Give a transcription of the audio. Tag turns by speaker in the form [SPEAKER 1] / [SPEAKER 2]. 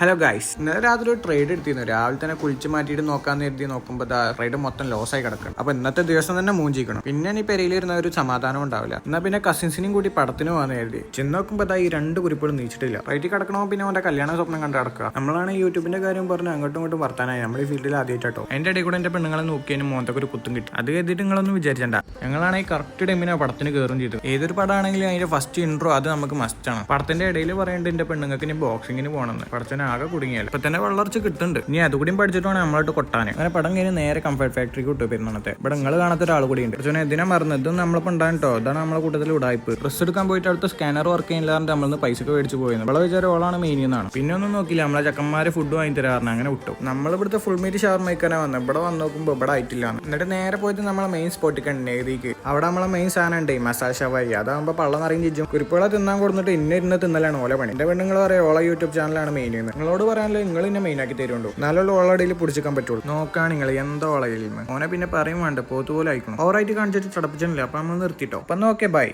[SPEAKER 1] Hello guys ഇന്നലെ രാത്രി ഒരു ട്രേഡ് എടുത്തിരുന്നു. രാവിലെ തന്നെ കുളിച്ച് മാറ്റിയിട്ട് നോക്കാന്ന് കരുതി നോക്കുമ്പോൾ ട്രേഡ് മൊത്തം ലോസ് ആയി കിടക്കണം. അപ്പൊ ഇന്നത്തെ ദിവസം തന്നെ മൂഞ്ചിക്കണം പിന്നെ ഈ പെരയിലിരുന്ന ഒരു സമാധാനം ഉണ്ടാവില്ല. എന്നാ പിന്നെ കസിൻസിനും കൂടി പടത്തിന് പോകാന്ന് കരുതി. ചെന്ന് നോക്കുമ്പോൾ ഈ രണ്ട് കുറിപ്പുകളും നീച്ചിട്ടില്ല. റൈറ്റിൽ കിടക്കണോ? പിന്നെ അവന്റെ കല്യാണ സ്വപ്നം കണ്ട് കിടക്കുക നമ്മളാണ് യൂട്യൂബിന്റെ കാര്യം പറഞ്ഞ് അങ്ങോട്ടും ഇങ്ങോട്ടും വർത്താനായി. നമ്മൾ ഈ ഫീൽഡിൽ ആദ്യമായിട്ടോ എന്റെ ഇടയിൽ കൂടെ എന്റെ പെണ്ണുങ്ങളെ നോക്കിയതിന് മോന്തൊക്കെ ഒരു കുത്തും കിട്ടി. അത് കരുതിയിട്ട് നിങ്ങളൊന്നും വിചാരിച്ചണ്ട. ഈ കറക്റ്റ് ടൈമിന് പടത്തിന് കയറും ചെയ്തു ഏതൊരു പടമാണെങ്കിലും അതിന്റെ ഫസ്റ്റ് ഇൻട്രോ അത് നമുക്ക് മസ്റ്റ് ആണ്. പടത്തിന്റെ ഇടയിൽ പറയേണ്ടത് എന്റെ പെണ്ണുങ്ങൾക്ക് ഇനി ബോക്സിങ്ങിന് പോകണമെന്ന്. പടച്ചനെ ആകെ കുടുങ്ങിയാലും. ഇപ്പൊ തന്നെ വളർച്ച കിട്ടുന്നുണ്ട്. ഇനി അതുകൂടിയും പഠിച്ചിട്ടാണ് നമ്മളായിട്ട് കൊട്ടാനെ. അങ്ങനെ പടം കഴിഞ്ഞ് നേരെ കംഫർട്ട് ഫാക്ടറിക്ക് വിട്ടു പെരുന്നാളത്തെ. ഇവിടെ നിങ്ങൾ കാണാത്ത ഒരാൾ കൂടി ഉണ്ട്. പക്ഷേ എന്തിനാ മറന്നത് ഇതും നമ്മളിപ്പോൾ കേട്ടോ ഇതാണ് നമ്മളെ കൂട്ടത്തിൽ ഉടായ്പ്. ഡ്രസ് എടുക്കാൻ പോയിട്ട് അടുത്ത സ്കാനർ വർക്ക് ചെയ്യുന്നില്ലാണ്ട് നമ്മളിന്ന് പൈസ ഒക്കെ മേടിച്ച് പോയത് ഇവിടെ വിചാരം ഓളാണ് മെയിൻ എന്നാണ്. പിന്നെ ഒന്നും നോക്കില്ല നമ്മളെ ചക്കന്മാരെ ഫുഡ് വാങ്ങി തരാറുണ്ട് അങ്ങനെ വിട്ടു. നമ്മൾ ഇവിടുത്തെ ഫുൾ മീറ്റ് ഷവർ മേക്കാനാ വന്നത് ഇവിടെ വന്ന് നോക്കുമ്പോൾ ഇവിടെ ആയിട്ടില്ല എന്നിട്ട് നേരെ പോയിട്ട് നമ്മളെ മെയിൻ സ്പോട്ടിൽ കണ്ടു ഏതിക്ക്? അവിടെ നമ്മളെ മെയിൻ സാധനം ഉണ്ട് മസാല ഷവായി അതാകുമ്പോൾ പള്ളം നിറയും ചിജും കുരിപ്പുകളെ തിന്നാൻ കൊടുത്തിട്ട് ഇന്ന ഇരുന്ന് തിന്നലാണ് ഓല പണി. എന്റെ പെണ്ണുങ്ങൾ പറയാം ഓളെ യൂട്യൂബ് ചാനലാണ് മെയിൻ എന്ന് നിങ്ങളോട് പറയാനല്ലോ നിങ്ങൾ ഇന്നെ മെയിൻ ആക്കി തരുന്നുണ്ടോ? നല്ലോണം ഓളടയിൽ പിടിച്ചിക്കാൻ പറ്റുള്ളൂ. നോക്കാൻ നിങ്ങൾ എന്തോ ഓളയിൽ ഓനെ പിന്നെ പറയും വേണ്ട പോത്തുപോലെ ആയിക്കണം ഓവറായിട്ട് കാണിച്ചിട്ട് ചടപ്പിച്ചില്ല അപ്പൊ നമ്മൾ നിർത്തിട്ടോ. അപ്പൊ ഓക്കെ ബൈ